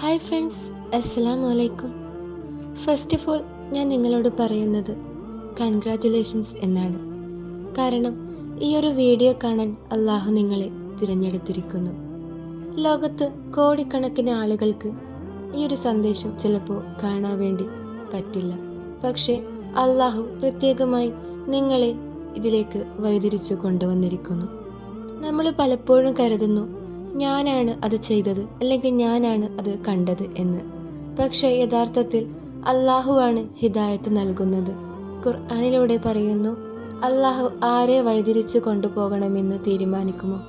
Hi friends അസ്സലാമു അലൈക്കും first of all ഞാൻ നിങ്ങളോട് പറയുന്നത് കൺഗ്രാറ്റുലേഷൻസ് എന്നാണ്. കാരണം ഈ ഒരു വീഡിയോ കാണാൻ അള്ളാഹു നിങ്ങളെ തിരഞ്ഞെടുത്തിരിക്കുന്നു. ലോകത്ത് കോടിക്കണക്കിന് ആളുകൾക്ക് ഈ ഒരു സന്ദേശം ചിലപ്പോൾ കാണാൻ വേണ്ടി പറ്റില്ല. പക്ഷേ അള്ളാഹു പ്രത്യേകമായി നിങ്ങളെ ഇതിലേക്ക് വഴിതിരിച്ചു കൊണ്ടുവന്നിരിക്കുന്നു. നമ്മൾ പലപ്പോഴും കരുതുന്നു ഞാനാണ് അത് ചെയ്തത് അല്ലെങ്കിൽ ഞാനാണ് അത് കണ്ടത് എന്ന്. പക്ഷേ യഥാർത്ഥത്തിൽ അള്ളാഹുവാണ് ഹിദായത്ത് നൽകുന്നത്. ഖുർആാനിലൂടെ പറയുന്നു അള്ളാഹു ആരെ വഴിതിരിച്ചു കൊണ്ടുപോകണമെന്ന് തീരുമാനിക്കുമോ?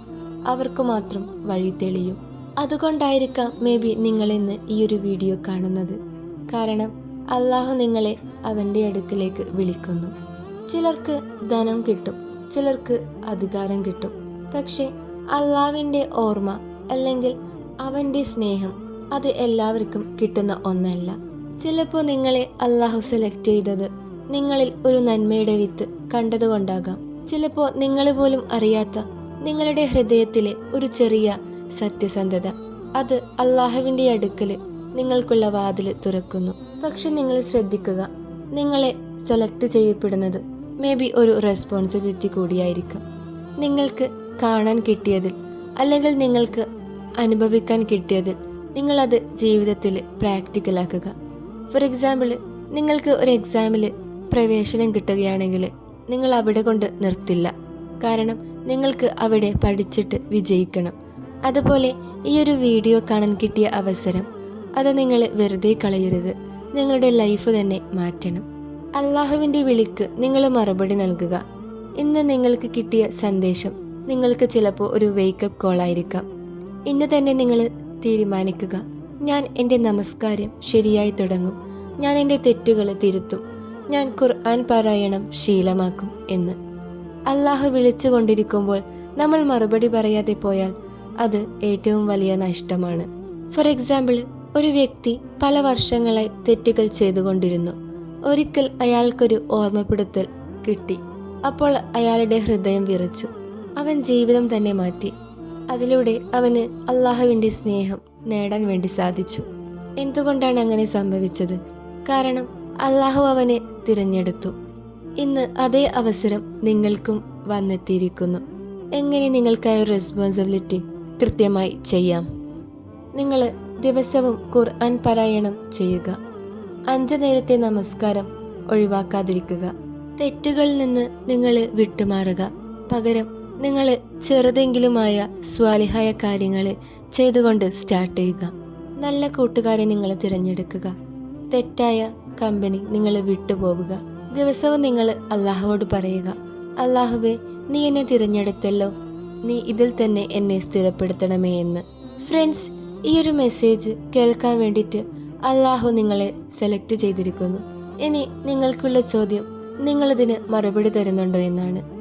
അവർക്ക് മാത്രം വഴി തെളിയും. അതുകൊണ്ടായിരിക്കാം മേ ബി നിങ്ങളിന്ന് ഈ ഒരു വീഡിയോ കാണുന്നത്. കാരണം അള്ളാഹു നിങ്ങളെ അവന്റെ അടുക്കിലേക്ക് വിളിക്കുന്നു. ചിലർക്ക് ധനം കിട്ടും ചിലർക്ക് അധികാരം കിട്ടും. പക്ഷെ അള്ളാവിന്റെ ഓർമ്മ അല്ലെങ്കിൽ അവന്റെ സ്നേഹം അത് എല്ലാവർക്കും കിട്ടുന്ന ഒന്നല്ല. ചിലപ്പോൾ നിങ്ങളെ അള്ളാഹു സെലക്ട് ചെയ്തത് നിങ്ങളിൽ ഒരു നന്മയുടെ വിത്ത് കണ്ടതുകൊണ്ടാകാം. ചിലപ്പോൾ നിങ്ങൾ പോലും അറിയാത്ത നിങ്ങളുടെ ഹൃദയത്തിലെ ഒരു ചെറിയ സത്യസന്ധത. അത് അള്ളാഹുവിന്റെ അടുക്കൽ നിങ്ങൾക്കുള്ള വാതിൽ തുറക്കുന്നു. പക്ഷെ നിങ്ങൾ ശ്രദ്ധിക്കുക നിങ്ങളെ സെലക്ട് ചെയ്യപ്പെടുന്നത് മേ ബി ഒരു റെസ്പോൺസിബിലിറ്റി കൂടിയായിരിക്കും. നിങ്ങൾക്ക് കാണാൻ കിട്ടിയതിൽ അല്ലെങ്കിൽ നിങ്ങൾക്ക് അനുഭവിക്കാൻ കിട്ടിയതിൽ നിങ്ങളത് ജീവിതത്തിൽ പ്രാക്ടിക്കൽ ആക്കുക. ഫോർ എക്സാമ്പിൾ നിങ്ങൾക്ക് ഒരു എക്സാമിൽ പ്രവേശനം കിട്ടുകയാണെങ്കിൽ നിങ്ങൾ അവിടെ കൊണ്ട് നിർത്തില്ല. കാരണം നിങ്ങൾക്ക് അവിടെ പഠിച്ചിട്ട് വിജയിക്കണം. അതുപോലെ ഈ ഒരു വീഡിയോ കാണാൻ കിട്ടിയ അവസരം അത് നിങ്ങൾ വെറുതെ കളയരുത്. നിങ്ങളുടെ ലൈഫ് തന്നെ മാറ്റണം. അള്ളാഹുവിന്റെ വിളിക്ക് നിങ്ങൾ മറുപടി നൽകുക. ഇന്ന് നിങ്ങൾക്ക് കിട്ടിയ സന്ദേശം നിങ്ങൾക്ക് ചിലപ്പോൾ ഒരു വേക്കപ്പ് കോൾ ആയിരിക്കാം. ഇന്ന് തന്നെ നിങ്ങൾ തീരുമാനിക്കുക. ഞാൻ എന്റെ നമസ്കാരം ശരിയായി തുടങ്ങും. ഞാൻ എന്റെ തെറ്റുകൾ തിരുത്തും. ഞാൻ ഖുർആൻ പാരായണം ശീലമാക്കും എന്ന്. അള്ളാഹു വിളിച്ചുകൊണ്ടിരിക്കുമ്പോൾ നമ്മൾ മറുപടി പറയാതെ പോയാൽ അത് ഏറ്റവും വലിയ നഷ്ടമാണ്. ഫോർ എക്സാമ്പിൾ ഒരു വ്യക്തി പല വർഷങ്ങളായി തെറ്റുകൾ ചെയ്തുകൊണ്ടിരുന്നു. ഒരിക്കൽ അയാൾക്കൊരു ഓർമ്മപ്പെടുത്തൽ കിട്ടി. അപ്പോൾ അയാളുടെ ഹൃദയം വിറച്ചു. അവൻ ജീവിതം തന്നെ മാറ്റി. അതിലൂടെ അവന് അള്ളാഹുവിന്റെ സ്നേഹം നേടാൻ വേണ്ടി സാധിച്ചു. എന്തുകൊണ്ടാണ് അങ്ങനെ സംഭവിച്ചത്? കാരണം അള്ളാഹു അവനെ തിരഞ്ഞെടുത്തു. ഇന്ന് അതേ അവസരം നിങ്ങൾക്കും വന്നെത്തിയിരിക്കുന്നു. എങ്ങനെ നിങ്ങൾക്കായ റെസ്പോൺസിബിലിറ്റി കൃത്യമായി ചെയ്യാം? നിങ്ങൾ ദിവസവും ഖുർആൻ പാരായണം ചെയ്യുക. അഞ്ചു നേരത്തെ നമസ്കാരം ഒഴിവാക്കാതിരിക്കുക. തെറ്റുകളിൽ നിന്ന് നിങ്ങൾ വിട്ടുമാറുക. പകരം നിങ്ങൾ ചെറുതെങ്കിലുമായ സ്വാലിഹായ കാര്യങ്ങൾ ചെയ്തുകൊണ്ട് സ്റ്റാർട്ട് ചെയ്യുക. നല്ല കൂട്ടുകാരെ നിങ്ങൾ തിരഞ്ഞെടുക്കുക. തെറ്റായ കമ്പനി നിങ്ങൾ വിട്ടുപോവുക. ദിവസവും നിങ്ങൾ അള്ളാഹുവോട് പറയുക. അള്ളാഹുവെ നീ എന്നെ തിരഞ്ഞെടുത്തല്ലോ. നീ ഇതിൽ തന്നെ എന്നെ സ്ഥിരപ്പെടുത്തണമേ എന്ന്. ഫ്രണ്ട്സ് ഈ ഒരു മെസ്സേജ് കേൾക്കാൻ വേണ്ടിയിട്ട് അള്ളാഹു നിങ്ങളെ സെലക്ട് ചെയ്തിരിക്കുന്നു. ഇനി നിങ്ങൾക്കുള്ള ചോദ്യം നിങ്ങളിതിന് മറുപടി തരുന്നുണ്ടോ എന്നാണ്.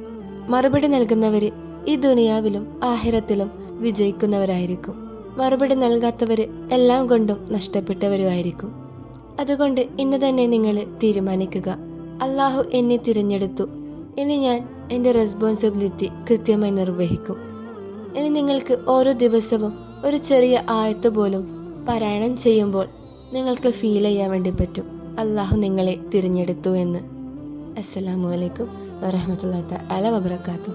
മറുപടി നൽകുന്നവര് ഈ ദുനിയാവിലും ആഹിരത്തിലും വിജയിക്കുന്നവരായിരിക്കും. മറുപടി നൽകാത്തവര് എല്ലാം കൊണ്ടും നഷ്ടപ്പെട്ടവരുമായിരിക്കും. അതുകൊണ്ട് ഇന്ന് തന്നെ നിങ്ങൾ തീരുമാനിക്കുക. അള്ളാഹു എന്നെ തിരഞ്ഞെടുത്തു. ഇനി ഞാൻ എന്റെ റെസ്പോൺസിബിലിറ്റി കൃത്യമായി നിർവഹിക്കും. ഇനി നിങ്ങൾക്ക് ഓരോ ദിവസവും ഒരു ചെറിയ ആയത്ത് പോലും പാരായണം ചെയ്യുമ്പോൾ നിങ്ങൾക്ക് ഫീൽ ചെയ്യാൻ വേണ്ടി പറ്റും. അള്ളാഹു നിങ്ങളെ തിരഞ്ഞെടുത്തു എന്ന്. അസ്സലാമു അലൈക്കും വറഹമത്തല്ലാത്ത അല വബർക്കാത്തു